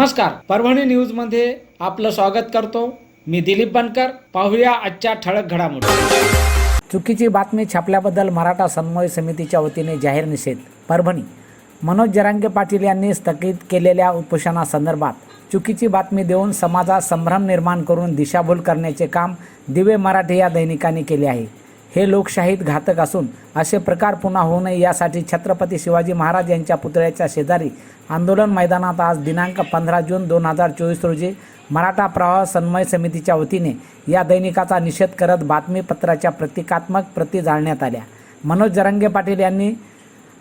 नमस्कार. परभणी न्यूजमध्ये आपलं स्वागत करतो. मी दिलीप बनकर. पाहूया आजच्या ठळक घडामोडी. चुकीची बातमी छापल्याबद्दल मराठा समन्वय समितीच्या वतीने जाहीर निषेध परभणी. मनोज जरांगे पाटील यांनी स्थगित केलेल्या उपोषणासंदर्भात चुकीची बातमी देऊन समाजात संभ्रम निर्माण करून दिशाभूल करण्याचे काम दिवे मराठी या दैनिकाने केले आहे. हे लोकशाहीत घातक असून असे प्रकार पुन्हा होऊ नये यासाठी छत्रपती शिवाजी महाराज यांच्या पुतळ्याच्या शेजारी आंदोलन मैदानात आज दिनांक पंधरा जून दोन हजार चोवीस रोजी मराठा प्रवाह सन्मय समितीच्या वतीने या दैनिकाचा निषेध करत बातमीपत्राच्या प्रतिकात्मक प्रती जाळण्यात आल्या. मनोज जरंगे पाटील यांनी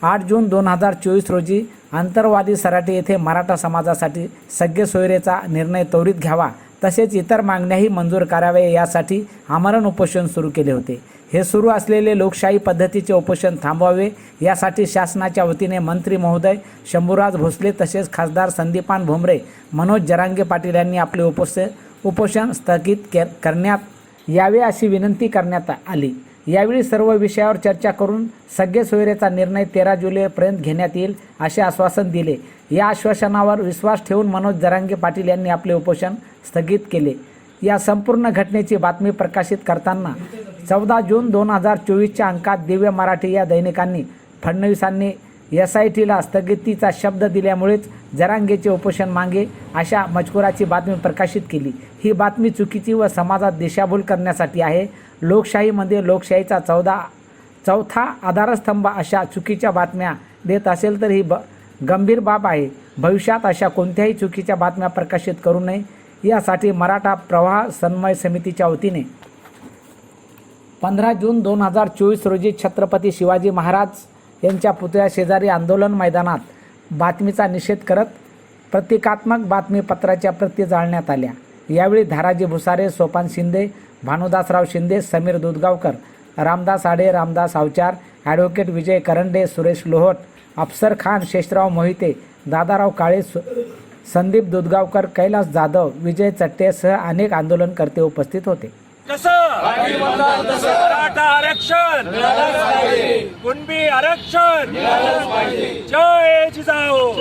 आठ जून दोन हजार चोवीस रोजी आंतरवादी सराटी येथे मराठा समाजासाठी सगळे सोयरेचा निर्णय त्वरित घ्यावा तसेच इतर मागण्याही मंजूर कराव्या यासाठी आमरण उपोषण सुरू केले होते. हे सुरू असलेले लोकशाही पद्धतीचे उपोषण थांबवावे यासाठी शासनाच्या वतीने मंत्री महोदय शंभूराज भोसले तसेच खासदार संदीपान भुमरे मनोज जरांगे पाटील यांनी आपले उपोष उपोषण स्थगित के करण्यात यावे अशी विनंती करण्यात आली. यावेळी सर्व विषयावर चर्चा करून सगळे सोयरेचा निर्णय तेरा जुलैपर्यंत घेण्यात येईल असे आश्वासन दिले. या आश्वासनावर विश्वास ठेवून मनोज जरांगे पाटील यांनी आपले उपोषण स्थगित केले. या संपूर्ण घटनेची बातमी प्रकाशित करताना चौदा जून दोन हजार चोवीसच्या अंकात दिव्य मराठी या दैनिकांनी फडणवीसांनी एस आय टीला स्थगितीचा शब्द दिल्यामुळेच जरांगेचे उपोषण मागे अशा मजकुराची बातमी प्रकाशित केली. ही बातमी चुकीची व समाजात दिशाभूल करण्यासाठी आहे. लोकशाहीमध्ये लोकशाहीचा चौदा चौथा आधारस्तंभ अशा चुकीच्या बातम्या देत असेल तर ही ब गंभीर बाब आहे. भविष्यात अशा कोणत्याही चुकीच्या बातम्या प्रकाशित करू नये. यासाठी मराठा प्रवाह सन्मय समितीच्या वतीने पंधरा जून दोन हजार चोवीस रोजी छत्रपती शिवाजी महाराज यांच्या पुतळ्या शेजारी आंदोलन मैदानात बातमीचा निषेध करत प्रतिकात्मक बातमीपत्राच्या प्रती जाळण्यात आल्या. यावेळी धाराजी भुसारे सोपान शिंदे भानुदासराव शिंदे समीर दुधगावकर रामदास आडे रामदास अवचार ॲडव्होकेट विजय करंडे सुरेश लोहट अफसर खान शेषराव मोहिते दादाराव काळे संदीप दुधगावकर कैलास जाधव विजय चट्टेसह अनेक आंदोलनकर्ते उपस्थित होते. कसं मराठा आरक्षण. कुणबी आरक्षण. जय जिजाऊ.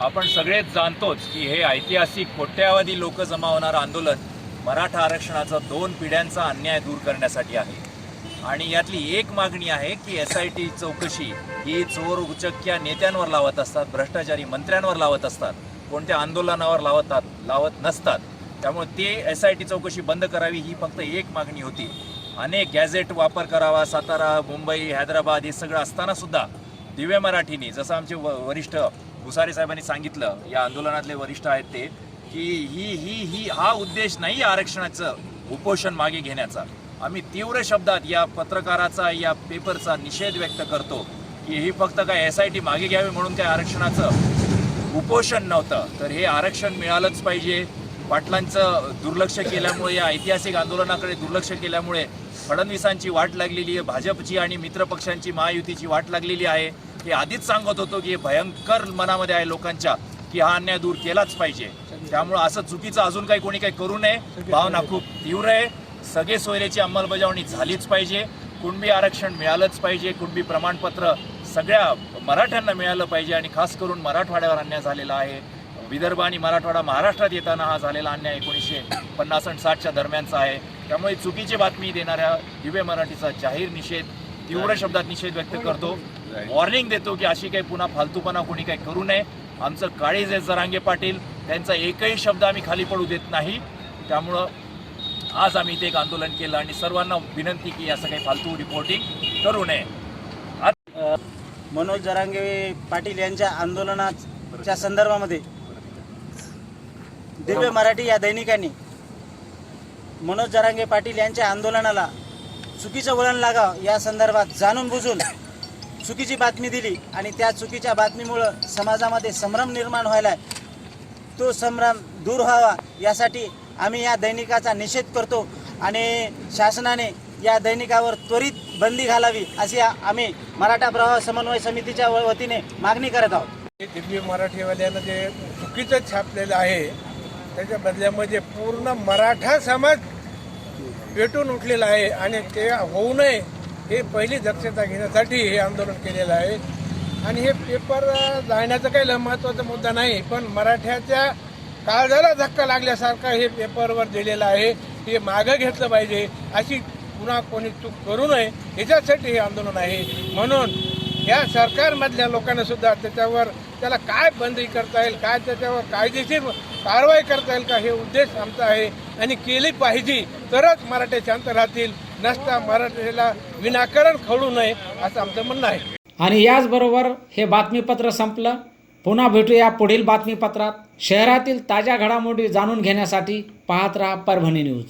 आपण सगळेच जाणतोच की हे ऐतिहासिक कोट्यावधी लोक जमा होणारं आंदोलन मराठा आरक्षणाचा दोन पिढ्यांचा अन्याय दूर करण्यासाठी आहे. आणि यातली एक मागणी आहे की एस आय टी चौकशी ही चोर उचक्या नेत्यांवर लावत असतात भ्रष्टाचारी मंत्र्यांवर लावत असतात कोणत्या आंदोलनावर लावतात लावत नसतात. त्यामुळे ते एस आय टी चौकशी बंद करावी ही फक्त एक मागणी होती. अनेक गॅझेट वापर करावा सातारा मुंबई हैदराबाद हे सगळं असताना सुद्धा दिव्य मराठीने जसं आमचे व वरिष्ठ भुसारे साहेबांनी सांगितलं या आंदोलनातले वरिष्ठ आहेत ते की ही ही ही हा उद्देश नाही आरक्षणाचं उपोषण मागे घेण्याचा. आम्ही तीव्र शब्दात या पत्रकाराचा या पेपरचा निषेध व्यक्त करतो की ही फक्त काय एस आय टी मागे घ्यावी म्हणून काय आरक्षणाचं उपोषण नव्हतं. तर हे आरक्षण मिळालंच पाहिजे. पाटलांचं दुर्लक्ष केल्यामुळे या ऐतिहासिक आंदोलनाकडे दुर्लक्ष केल्यामुळे फडणवीसांची वाट लागलेली आहे भाजपची आणि मित्रपक्षांची महायुतीची वाट लागलेली आहे. हे आधीच सांगत होतो की हे भयंकर मनामध्ये आहे लोकांच्या की हा अन्याय दूर केलाच पाहिजे. त्यामुळं असं चुकीचं अजून काही कोणी काही करू नये. भावना खूप तीव्र आहे. सगळे सोयरेची अंमलबजावणी झालीच पाहिजे. कुणबी आरक्षण मिळालंच पाहिजे. कुणबी प्रमाणपत्र सगळ्या मराठ्यांना मिळालं पाहिजे. आणि खास करून मराठवाड्यावर अन्याय झालेला आहे. विदर्भ आणि मराठवाडा महाराष्ट्रात येताना हा झालेला अन्याय एकोणीसशे पन्नास आणि साठच्या दरम्यानचा आहे. त्यामुळे चुकीची बातमी देणाऱ्या दिव्य मराठीचा जाहीर निषेध तीव्र शब्दात निषेध व्यक्त करतो. वॉर्निंग देतो की अशी काही पुन्हा फालतूपणा कोणी काही करू नये. आमचं काळीज आहे जरांगे पाटील त्यांचा एकही शब्द आम्ही खाली पडू देत नाही. त्यामुळं आज आम्ही इथे एक आंदोलन केलं आणि सर्वांना विनंती की असं काही फालतू रिपोर्टिंग करू नये. मनोज जरांगे पाटील यांच्या आंदोलनाच्या संदर्भामध्ये दिव्य मराठी या दैनिकांनी. मनोज जरांगे पाटील यांच्या आंदोलनाला चुकीचं वळण लागावं या संदर्भात जाणून बुजून चुकीची बातमी दिली आणि त्या चुकीच्या बातमीमुळं समाजामध्ये संभ्रम निर्माण व्हायला तो संभ्रम दूर व्हावा यासाठी आम्ही या दैनिकाचा निषेध करतो आणि शासनाने या दैनिकावर त्वरित बंदी घालावी अशी आम्ही मराठा प्रवाह समन्वय समितीच्या व- वतीने मागणी करत आहोत. दिव्य मराठीवाल्यानं जे चुकीचं छापलेलं आहे त्याच्या बदल्यामध्ये पूर्ण मराठा समाज पेटून उठलेला आहे आणि ते होऊ नये हे पहिली दक्षता घेण्यासाठी हे आंदोलन केलेलं आहे. आणि हे पेपर जाण्याचा काही महत्त्वाचा मुद्दा नाही पण मराठ्याच्या काळजाला धक्का लागल्यासारखा हे पेपरवर दिलेलं आहे. हे मागं घेतलं पाहिजे अशी पुन्हा कोणी चूक करू नये याच्यासाठी हे आंदोलन आहे. म्हणून या सरकारमधल्या लोकांना सुद्धा त्याच्यावर त्याला काय बंदी करता येईल? काय त्याच्यावर कायदेशीर कारवाई करता येईल का? हे उद्देश आमचा आहे आणि केली पाहिजे. तरच मराठे शांत राहतील. नसता मराठीला विनाकारण खळू नये असं आमचं म्हणणं आहे. आणि याचबरोबर हे बातमीपत्र संपलं. पुन्हा भेटूया पुढील बातमीपत्रात. शहरातील ताज्या घडामोडी जाणून घेण्यासाठी पाहत राहा परभणी न्यूज.